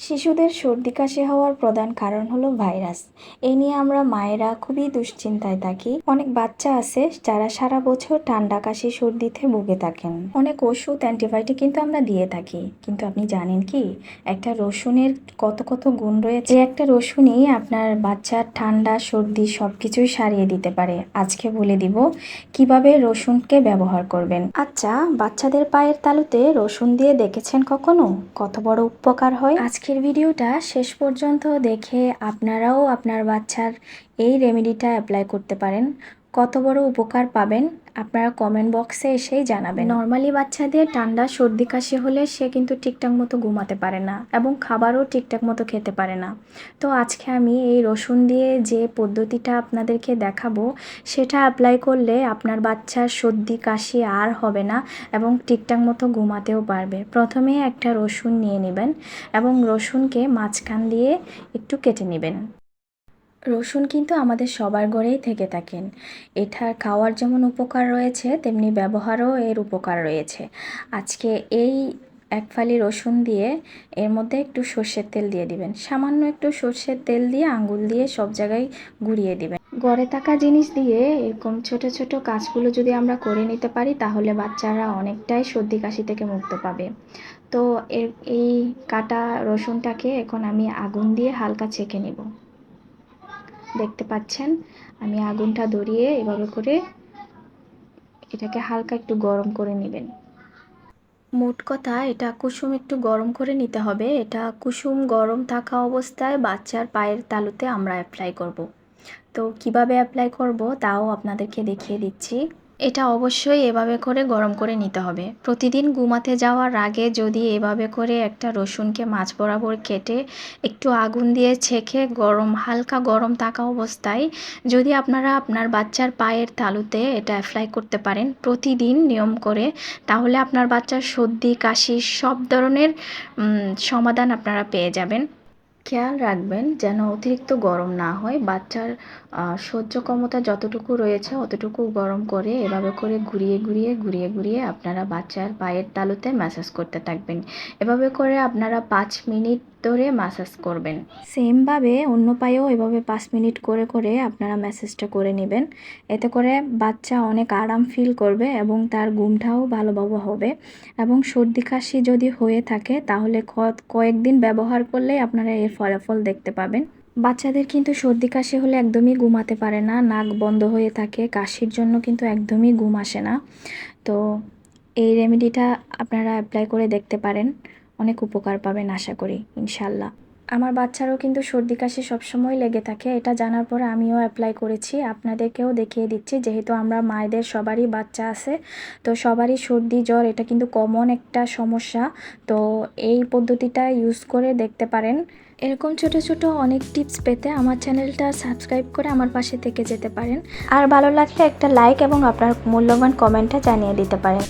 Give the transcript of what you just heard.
শিশুদের সর্দি কাশি হওয়ার প্রধান কারণ হলো ভাইরাস। এই নিয়ে আমরা মায়েরা খুবই দুশ্চিন্তায় থাকি। অনেক বাচ্চা আছে যারা সারা বছর ঠান্ডা কাশি সর্দিতে ভুগে থাকেন। অনেক ওষুধ, অ্যান্টিবায়োটিক কিন্তু আমরা দিয়ে থাকি। কিন্তু আপনি জানেন কি? একটা রসুনের কত কত গুণ রয়েছে। একটা রসুনই আপনার বাচ্চার ঠান্ডা, সর্দি সব কিছুই সারিয়ে দিতে পারে। আজকে বলে দিব কীভাবে রসুনকে ব্যবহার করবেন। আচ্ছা বাচ্চাদের পায়ের তালুতে রসুন দিয়ে দেখেছেন কখনো? কত বড় উপকার হয়? আজকের ভিডিওটা শেষ পর্যন্ত দেখে আপনারাও আপনার বাচ্চার এই রেমেডিটা অ্যাপ্লাই করতে পারেন। কত বড় উপকার পাবেন, আপনারা কমেন্ট বক্সে এসেই জানাবেন। নর্মালি বাচ্চাদের ঠান্ডা, সর্দি, কাশি হলে সে কিন্তু ঠিকঠাক মতো ঘুমাতে পারে না এবং খাবারও ঠিকঠাক মতো খেতে পারে না। তো আজকে আমি এই রসুন দিয়ে যে পদ্ধতিটা আপনাদেরকে দেখাবো, সেটা অ্যাপ্লাই করলে আপনার বাচ্চার সর্দি, কাশি আর হবে না এবং ঠিকঠাক মতো ঘুমাতেও পারবে। প্রথমে একটা রসুন নিয়ে নেবেন এবং রসুনকে মাঝখান দিয়ে একটু কেটে নেবেন। রসুন কিন্তু আমাদের সবার ঘরেই থেকে থাকেন। এটার খাওয়ার যেমন উপকার রয়েছে, তেমনি ব্যবহারও এর উপকার রয়েছে। আজকে এই এক ফালি রসুন দিয়ে এর মধ্যে একটু সর্ষের তেল দিয়ে দিবেন। সামান্য একটু সর্ষের তেল দিয়ে আঙ্গুল দিয়ে সব জায়গায় ঘুরিয়ে দিবেন। ঘরে থাকা জিনিস দিয়ে এরকম ছোট ছোট কাজগুলো যদি আমরা করে নিতে পারি, তাহলে বাচ্চারা অনেকটাই সর্দি কাশি থেকে মুক্ত পাবে। তো এর, এই কাটা রসুনটাকে এখন আমি আগুন দিয়ে হালকা ছেঁকে নেব। দেখতে পাচ্ছেন। আমি আগুনটা ধরিয়ে এভাবে করে এটাকে হালকা একটু গরম করে নেবেন। মোট কথা, এটা কুসুম একটু গরম করে নিতে হবে। এটা কুসুম গরম থাকা অবস্থায় বাচ্চার পায়ের তালুতে আমরা অ্যাপ্লাই করব। তো কীভাবে অ্যাপ্লাই করব, তাও আপনাদেরকে দেখিয়ে দিচ্ছি। এটা অবশ্যই এভাবে করে গরম করে নিতে হবে। প্রতিদিন ঘুমাতে যাওয়ার আগে যদি এভাবে করে একটা রসুনকে মাছ বরাবর কেটে একটু আগুন দিয়ে ছেঁকে গরম, হালকা গরম থাকা অবস্থায় যদি আপনারা আপনার বাচ্চার পায়ের তালুতে এটা অ্যাপ্লাই করতে পারেন প্রতিদিন নিয়ম করে, তাহলে আপনার বাচ্চার সর্দি, কাশি সব ধরনের সমাধান আপনারা পেয়ে যাবেন। খেয়াল রাখবেন যেন অতিরিক্ত গরম না হয়। বাচ্চার সহ্য ক্ষমতা যতটুকু রয়েছে অতটুকু গরম করে এভাবে করে ঘুরিয়ে ঘুরিয়ে ঘুরিয়ে ঘুরিয়ে আপনারা বাচ্চার পায়ের তালুতে ম্যাসাজ করতে থাকবেন। এভাবে করে আপনারা পাঁচ মিনিট ধরে ম্যাসাজ করবেন। সেমভাবে অন্য পায়েও এভাবে পাঁচ মিনিট করে করে আপনারা ম্যাসাজটা করে নেবেন। এতে করে বাচ্চা অনেক আরাম ফিল করবে এবং তার ঘুমটাও ভালোভাবে হবে। এবং সর্দি কাশি যদি হয়ে থাকে তাহলে কয়েকদিন ব্যবহার করলেই আপনারা এর ফলাফল দেখতে পাবেন। বাচ্চাদের কিন্তু সর্দি কাশি হলে একদমই ঘুমাতে পারে না, নাক বন্ধ হয়ে থাকে, কাশির জন্য কিন্তু একদমই ঘুম আসে না। তো এই রেমেডিটা আপনারা অ্যাপ্লাই করে দেখতে পারেন, অনেক উপকার পাবেন আশা করি ইনশাল্লাহ আমার বাচ্চারও কিন্তু সর্দি কাশি সবসময় লেগে থাকে, এটা জানার পরে আমিও অ্যাপ্লাই করেছি, আপনাদেরকেও দেখিয়ে দিচ্ছি, যেহেতু আমরা মায়েদের সবারই বাচ্চা আছে, তো সবারই সর্দি, জ্বর, এটা কিন্তু কমন একটা সমস্যা, তো এই পদ্ধতিটা ইউজ করে দেখতে পারেন। এরকম ছোট ছোট অনেক টিপস পেতে আমার চ্যানেলটা সাবস্ক্রাইব করে আমার পাশে থেকে যেতে পারেন। আর ভালো লাগলে একটা লাইক এবং আপনার মূল্যবান কমেন্টটা জানিয়ে দিতে পারেন।